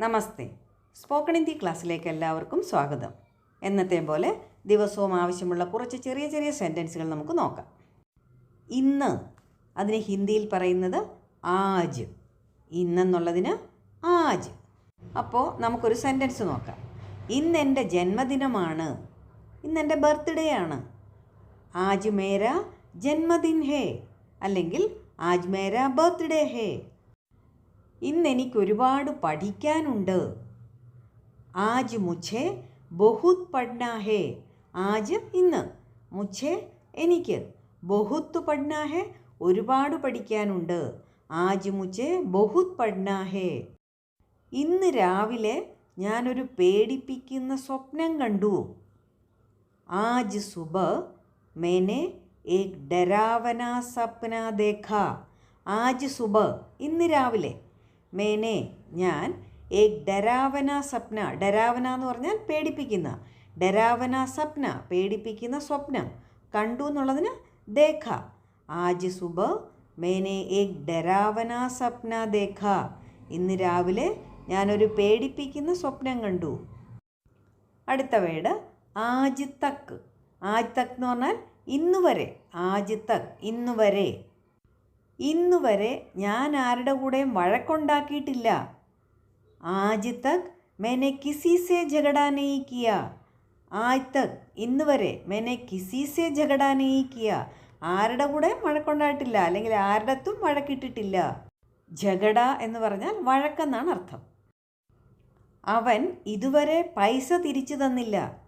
നമസ്തേ. Spoken Hindi ക്ലാസ്സിലേക്ക് എല്ലാവർക്കും സ്വാഗതം. എന്നത്തെ പോലെ ദിവസവും ആവശ്യമുള്ള കുറച്ച് ചെറിയ ചെറിയ സെന്റൻസുകൾ നമുക്ക് നോക്കാം. ഇന്ന് അതിന് ഹിന്ദിയിൽ പറയുന്നത് ആജ്. ഇന്നെന്നുള്ളതിന് ആജ്. അപ്പോൾ നമുക്കൊരു സെന്റൻസ് നോക്കാം. ഇന്ന് എന്റെ ജന്മദിനമാണ്. ഇന്നെന്റെ ബർത്ത്ഡേ ആണ്. ആജ് മേര ജന്മദിൻ ഹേ. അല്ലെങ്കിൽ ആജ് മേര ബർത്ത്ഡേ ഹേ. ഇന്നെനിക്ക് ഒരുപാട് പഠിക്കാനുണ്ട്. ആജ് മുഛേ ബഹുത് പഠ്ന ഹേ. ആജ് ഇന്ന്. മുഛേ എനിക്ക് ബഹുത്ത് പഠ്ന ഹേ ഒരുപാട് പഠിക്കാനുണ്ട്. ആജ് മുഛേ ബഹുത് പഠ്ന ഹേ. ഇന്ന് രാവിലെ ഞാനൊരു പേടിപ്പിക്കുന്ന സ്വപ്നം കണ്ടു. ആജ് സുബ മേനെ ഏക് ഡരാവന സപ്ന ദേഖ. ആജ് സുബ ഇന്ന് രാവിലെ മേനെ ഞാൻ ഏക് ഡരാവന സ്വപ്ന ഡരാവന എന്ന് പറഞ്ഞാൽ പേടിപ്പിക്കുന്ന ഡരാവന സ്വപ്ന പേടിപ്പിക്കുന്ന സ്വപ്നം കണ്ടു എന്നുള്ളതിന് ദേഖ. ആജ് സുബ മേനെ ഏക് ഡരാവന സ്വപ്ന ദേഖ. ഇന്ന് രാവിലെ ഞാനൊരു പേടിപ്പിക്കുന്ന സ്വപ്നം കണ്ടു. അടുത്ത വേട് ആജ് തക്ക് ആജ് തക്ക് എന്ന് പറഞ്ഞാൽ ഇന്നുവരെ ആജ് തക്ക് ഇന്ന് ഇന്നുവരെ ഞാൻ ആരുടെ കൂടെയും വഴക്കുണ്ടാക്കിയിട്ടില്ല. ആജ് തക് മെനെ കിസിസെ ജഗഡാനെയി കിയ. ആജ് തക് ഇന്നുവരെ മെനെ കിസിസെ ജഗഡാനെയി ആരുടെ കൂടെ വഴക്കുണ്ടായിട്ടില്ല. അല്ലെങ്കിൽ ആരുടെത്തും വഴക്കിട്ടിട്ടില്ല. ജഗഡ എന്ന് പറഞ്ഞാൽ വഴക്കെന്നാണ് അർത്ഥം. അവൻ ഇതുവരെ പൈസ തിരിച്ചു തന്നില്ല.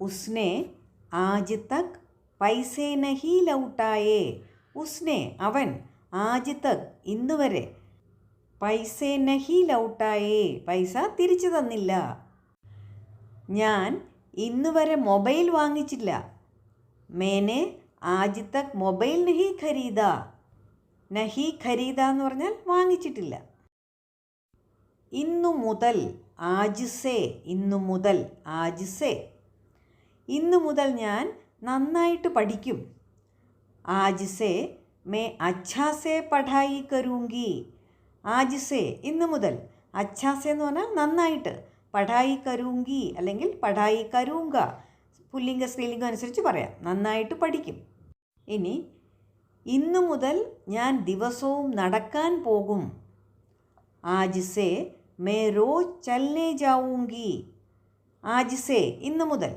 ഉസ്നെ ആജ് തക് പൈസേ നഹി ലൗട്ടായേ. ഉസ്നെ അവൻ ആജ് തക് ഇന്ന് വരെ പൈസേ നഹി ലൗട്ടായേ പൈസ തിരിച്ചു തന്നില്ല. ഞാൻ ഇന്ന് വരെ മൊബൈൽ വാങ്ങിച്ചില്ല. മേനെ ആജ് തക് മൊബൈൽ നഹി ഖരീദ. നഹി ഖരീദ എന്ന് പറഞ്ഞാൽ വാങ്ങിച്ചിട്ടില്ല. ഇന്നു മുതൽ ആജിസേ ഇന്നു മുതൽ ആജിസേ. ഇന്നു മുതൽ ഞാൻ നന്നായിട്ട് പഠിക്കും. ആജിസേ മേ അച്ഛാസേ പഠായി കരൂങ്കി ആജ് സേ ഇന്ന് മുതൽ അച്ഛാസേ എന്ന് പറഞ്ഞാൽ നന്നായിട്ട് പഠായി കരൂങ്കി അല്ലെങ്കിൽ പഠായി കരൂങ്ക പുല്ലിംഗ സ്ത്രീലിംഗം അനുസരിച്ച് പറയാം। നന്നായിട്ട് പഠിക്കും ഇനി ഇന്നു മുതൽ ഞാൻ ദിവസവും നടക്കാൻ പോകും ആജ് സേ മേ റോജ് ചൽനേ ജാവൂങ്കി ആജ് സേ ഇന്ന് മുതൽ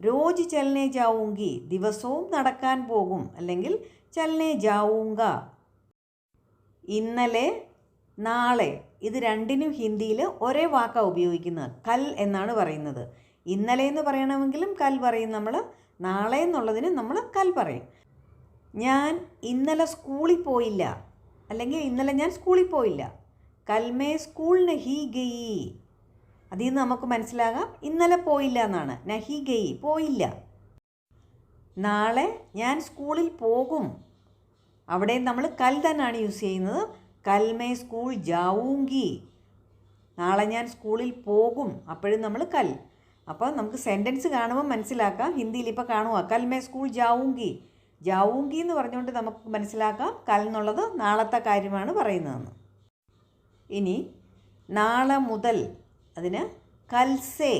രോജ് ചലനെ ജാവൂങ്കി ദിവസവും നടക്കാൻ പോകും അല്ലെങ്കിൽ ചലനെ ജാവൂങ്ക. ഇന്നലെ നാളെ ഇത് രണ്ടിനും ഹിന്ദിയിൽ ഒരേ വാക്കാണ് ഉപയോഗിക്കുന്നത് കൽ എന്നാണ് പറയുന്നത്. ഇന്നലെ എന്ന് പറയണമെങ്കിലും കൽ പറയും നമ്മൾ നാളെ എന്നുള്ളതിന് നമ്മൾ കൽ പറയും. ഞാൻ ഇന്നലെ സ്കൂളിൽ പോയില്ല അല്ലെങ്കിൽ ഇന്നലെ ഞാൻ സ്കൂളിൽ പോയില്ല. കൽമേ സ്കൂളിന് ഹീ ഗയി. അതിൽ നിന്ന് നമുക്ക് മനസ്സിലാകാം ഇന്നലെ പോയില്ല എന്നാണ്. നഹി ഗയി പോയില്ല. നാളെ ഞാൻ സ്കൂളിൽ പോകും. അവിടെ നമ്മൾ കൽ തന്നെയാണ് യൂസ് ചെയ്യുന്നത്. കൽമേ സ്കൂൾ ജാവൂങ്കി. നാളെ ഞാൻ സ്കൂളിൽ പോകും. അപ്പോഴും നമ്മൾ കൽ. അപ്പോൾ നമുക്ക് സെന്റൻസ് കാണുമ്പോൾ മനസ്സിലാക്കാം. ഹിന്ദിയിൽ ഇപ്പോൾ കാണുക കൽമേ സ്കൂൾ ജാവൂങ്കി. ജാവൂങ്കി എന്ന് പറഞ്ഞുകൊണ്ട് നമുക്ക് മനസ്സിലാക്കാം കൽ എന്നുള്ളത് നാളത്തെ കാര്യമാണ് പറയുന്നതെന്ന്. ഇനി നാളെ മുതൽ അതിന് കൽസേ.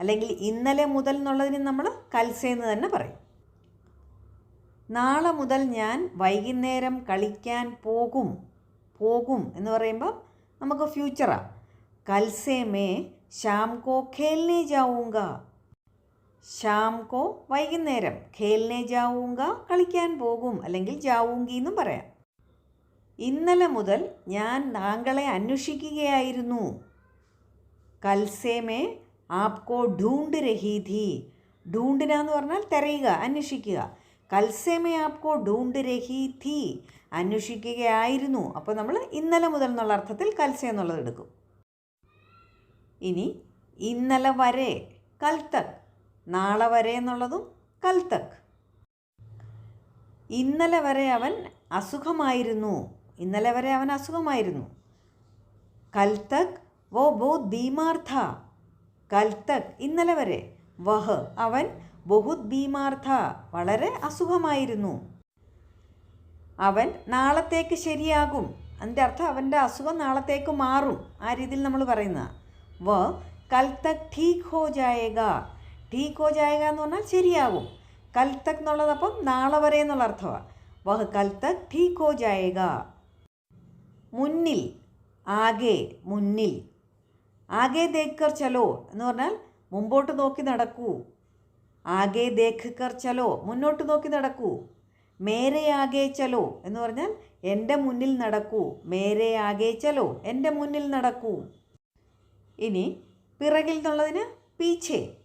അല്ലെങ്കിൽ ഇന്നലെ മുതൽ എന്നുള്ളതിന് നമ്മൾ കൽസേ എന്ന് തന്നെ പറയും. നാളെ മുതൽ ഞാൻ വൈകുന്നേരം കളിക്കാൻ പോകും. പോകും എന്ന് പറയുമ്പോൾ നമുക്ക് ഫ്യൂച്ചറാണ് കൽസേ മേ ശ്യാം കോ ഖേൽനെ ജാവൂങ്ക. ശ്യാം കോ വൈകുന്നേരം ഖേൽനെ ജാവൂങ്ക കളിക്കാൻ പോകും. അല്ലെങ്കിൽ ജാവൂങ്കി എന്നും പറയാം. ഇന്നലെ മുതൽ ഞാൻ താങ്കളെ അന്വേഷിക്കുകയായിരുന്നു. കൽസേ മേ ആപ്കോ ഢൂണ്ട് രഹി ധീ. ഢൂണ്ടിന എന്ന് പറഞ്ഞാൽ തിരയുക അന്വേഷിക്കുക. കൽസേമേ ആപ്കോ ഢൂണ്ട് രഹി ധീ. അന്വേഷിക്കുകയായിരുന്നു. അപ്പോൾ നമ്മൾ ഇന്നലെ മുതൽ എന്നുള്ള അർത്ഥത്തിൽ കൽസേ എന്നുള്ളത് എടുക്കും. ഇനി ഇന്നലെ വരെ കൽത്തക്. നാളെ വരെ എന്നുള്ളതും കൽത്തക്. ഇന്നലെ വരെ അവൻ അസുഖമായിരുന്നു. ഇന്നലെ വരെ അവൻ അസുഖമായിരുന്നു. കൽത്തക് വോ ബോ ധീമാർത്ഥ കൽത്തക്. കൽ തക് ഇന്നലെ വരെ വഹ്. അവൻ ബഹുത് ഭീമാർത്ഥ വളരെ അസുഖമായിരുന്നു. അവൻ നാളത്തേക്ക് ശരിയാകും. അതിന്റെ അർത്ഥം അവന്റെ അസുഖം നാളത്തേക്ക് മാറും. ആ രീതിയിൽ നമ്മൾ പറയുന്ന വ കൽ തക് ഠീക്ക് ഹോ ജായേഗ. ഠീക്ക് ഹോ ജായേഗ എന്ന് പറഞ്ഞാൽ ശരിയാകും. കൽ തക് എന്നുള്ളതപ്പം നാളെ വരെ എന്നുള്ള അർത്ഥമാണ് വഹ് കൽ തക് ഠീക്ക് ഹോ ജായേഗ. മുന്നിൽ ആകെ മുന്നിൽ. ആകെ ദേഖർ ചലോ എന്ന് പറഞ്ഞാൽ മുമ്പോട്ട് നോക്കി നടക്കൂ. ആകെ ദേഖ് കർ ചലോ മുന്നോട്ട് നോക്കി നടക്കൂ. മേരെ ആകെ ചലോ എന്ന് പറഞ്ഞാൽ എന്റെ മുന്നിൽ നടക്കൂ. മേരെ ആകെ ചലോ എന്റെ മുന്നിൽ നടക്കൂ. ഇനി പിറകിൽ എന്നുള്ളതിന് പീച്ചേ.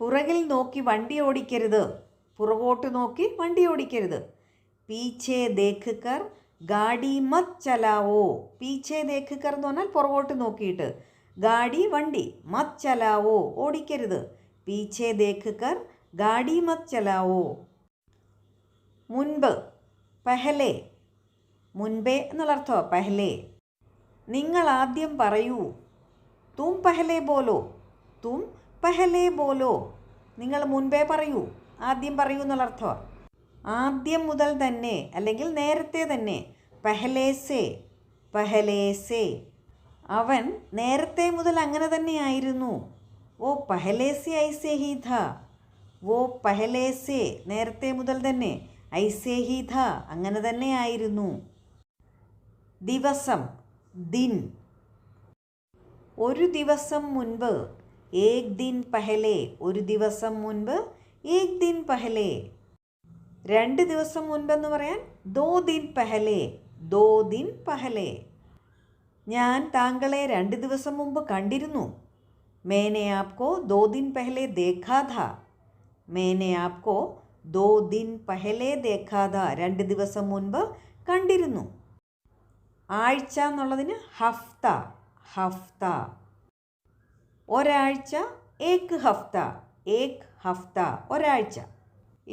പുറകിൽ നോക്കി വണ്ടി ഓടിക്കരുത്. പുറകോട്ട് നോക്കി വണ്ടി ഓടിക്കരുത്. പീച്ചേ ദേഖ് കർ ഗാഡി മത് ചലാവോ? പീച്ചേ ദേഖ് കർ എന്ന് പറഞ്ഞാൽ പുറകോട്ട് നോക്കിയിട്ട്. ഗാഡി വണ്ടി മത് ചലാവോ? ഓടിക്കരുത്. പീച്ചേ ദേഖ് കർ ഗാഡി മത് ചലാവോ? മുൻപ് പെഹലെ. മുൻപേ എന്നുള്ള അർത്ഥമോ പെഹലെ. നിങ്ങൾ ആദ്യം പറയൂ. തും പെഹലെ ബോലോ? തും പെഹലെ ബോലോ? നിങ്ങൾ മുൻപേ പറയൂ. ആദ്യം പറയൂ എന്നുള്ള അർത്ഥമാണ് ആദ്യം മുതൽ തന്നെ അല്ലെങ്കിൽ നേരത്തെ തന്നെ. പെഹലേസേ പെഹലേസേ. അവൻ നേരത്തെ മുതൽ അങ്ങനെ തന്നെയായിരുന്നു ഓ പഹലേസെ ഐസേ ഹി ധ ഓ പഹലേസെ നേരത്തെ മുതൽ തന്നെ. ഐസേ ഹി ഥ അങ്ങനെ തന്നെയായിരുന്നു ദിവസം ദിൻ. ഒരു ദിവസം മുൻപ് ഏക് ദിൻ പഹലേ. ഒരു ദിവസം മുൻപ് ഏക് ദിൻ പഹലെ. രണ്ട് ദിവസം മുൻപെന്ന് പറയാൻ ദോ ദിൻ പെഹലേ ദോ ദിൻ പെഹലേ. ഞാൻ താങ്കളെ രണ്ട് ദിവസം മുമ്പ് കണ്ടിരുന്നു. മേനെ ആപ്കോ ദോ ദിൻ പെഹലെ ദേഖാധ മേനെ ആപ്കോ ദോ ദിൻ പഹലെ ദേഖാധ രണ്ട് ദിവസം മുൻപ് കണ്ടിരുന്നു. ആഴ്ച എന്നുള്ളതിന് ഹഫ്ത ഹഫ്ത. ഒരാഴ്ച ഏക് ഹഫ്ത ഏക് ഹഫ്ത ഒരാഴ്ച.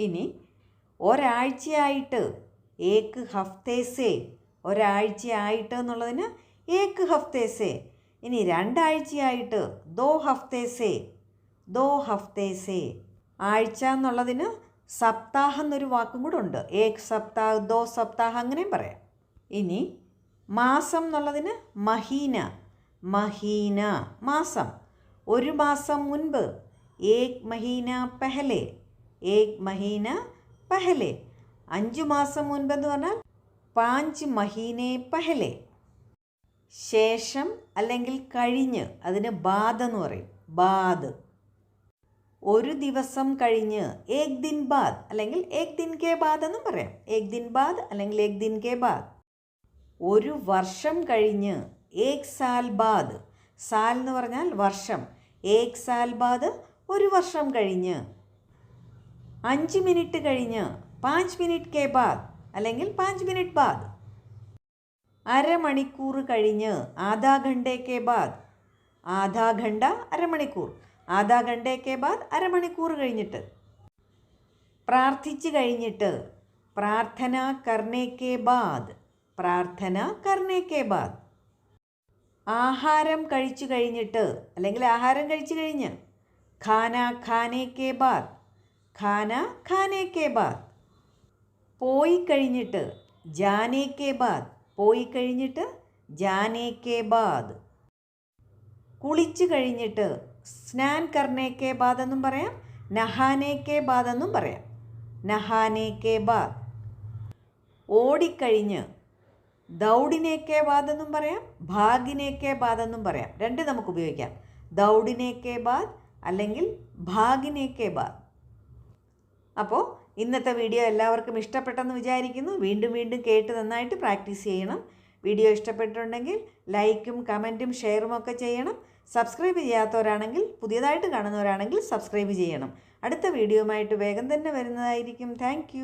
ഇനി ഒരാഴ്ചയായിട്ട് ഏക്ക് ഹഫ്തേസേ ഒരാഴ്ചയായിട്ട് എന്നുള്ളതിന് ഏക്ക് ഹഫ്തേസേ. ഇനി രണ്ടാഴ്ചയായിട്ട് ദോ ഹഫ്തേസേ ദോ ഹഫ്തേസേ. ആഴ്ച എന്നുള്ളതിന് സപ്താഹം എന്നൊരു വാക്കും കൂടെ ഉണ്ട്. ഏക് സപ്താഹ് ദോ സപ്താഹ് അങ്ങനെയും പറയാം. ഇനി മാസം എന്നുള്ളതിന് മഹീന മഹീന മാസം. ഒരു മാസം മുൻപ് ഏക് മഹീന പെഹലെ ഏക് മഹീന പെഹലെ. അഞ്ചു മാസം മുൻപെന്ന് പറഞ്ഞാൽ പാഞ്ച് മഹീനെ പെഹലെ. ശേഷം അല്ലെങ്കിൽ കഴിഞ്ഞ് അതിന് ബാദ് എന്ന് പറയും. ബാദ്. ഒരു ദിവസം കഴിഞ്ഞ് ഏക് ദിൻ ബാദ് അല്ലെങ്കിൽ ഏക് ദിൻ കെ ബാദ് എന്നും പറയാം. ഏക് ദിൻ ബാദ് അല്ലെങ്കിൽ ഏക് ദിൻ കെ ബാദ്. ഒരു വർഷം കഴിഞ്ഞ് ഏക് സാൽ ബാദ്. സാൽ എന്ന് പറഞ്ഞാൽ വർഷം. ഏക് സാൽ ബാദ് ഒരു വർഷം കഴിഞ്ഞ് അഞ്ച് മിനിറ്റ് കഴിഞ്ഞ് പാഞ്ച് മിനിറ്റ് കെ ബാദ് അല്ലെങ്കിൽ പാഞ്ച് മിനിറ്റ് ബാദ്. അരമണിക്കൂർ കഴിഞ്ഞ് ആധാ ഘണ്ടെ കെ ബാദ്. ആധാ ഘണ്ട അരമണിക്കൂർ. ആധാ ഘണ്ടെ കെ ബാദ് അരമണിക്കൂർ കഴിഞ്ഞിട്ട്. പ്രാർത്ഥിച്ചു കഴിഞ്ഞിട്ട് പ്രാർത്ഥന കർണേ കെ ബാദ്. പ്രാർത്ഥന കർണേ കെ ബാദ്. ആഹാരം കഴിച്ചു കഴിഞ്ഞിട്ട് അല്ലെങ്കിൽ ആഹാരം കഴിച്ചു കഴിഞ്ഞ് ഖാന ഖാനേ കെ ബാദ്. ഖാന ഖാനേ കെ ബാദ് പോയി കഴിഞ്ഞിട്ട് ജാനേ കെ ബാദ് പോയി കഴിഞ്ഞിട്ട് ജാനേ കെ ബാദ് കുളിച്ചു കഴിഞ്ഞിട്ട് സ്നാൻ കർണേ കെ ബാദ് എന്നും പറയാം നഹാനേ കെ ബാദ് എന്നും പറയാം. നഹാനേ കെ ബാദ് ഓടിക്കഴിഞ്ഞ് ദൗഡിനെ കെ ബാദ് എന്നും പറയാം ഭാഗിനെ കെ ബാദ് എന്നും പറയാം. രണ്ട് നമുക്ക് ഉപയോഗിക്കാം. ദൗഡിനെ കെ ബാദ് അല്ലെങ്കിൽ ഭാഗിനെ കെ ബാദ് അപ്പോൾ ഇന്നത്തെ വീഡിയോ എല്ലാവർക്കും ഇഷ്ടപ്പെട്ടെന്ന് വിചാരിക്കുന്നു. വീണ്ടും വീണ്ടും കേട്ട് നന്നായിട്ട് പ്രാക്ടീസ് ചെയ്യണം. വീഡിയോ ഇഷ്ടപ്പെട്ടിട്ടുണ്ടെങ്കിൽ ലൈക്കും കമന്റും ഷെയറും ഒക്കെ ചെയ്യണം. സബ്സ്ക്രൈബ് ചെയ്യാത്തവരാണെങ്കിൽ പുതിയതായിട്ട് കാണുന്നവരാണെങ്കിൽ സബ്സ്ക്രൈബ് ചെയ്യണം. അടുത്ത വീഡിയോയുമായിട്ട് വേഗം തന്നെ വരുന്നതായിരിക്കും. താങ്ക്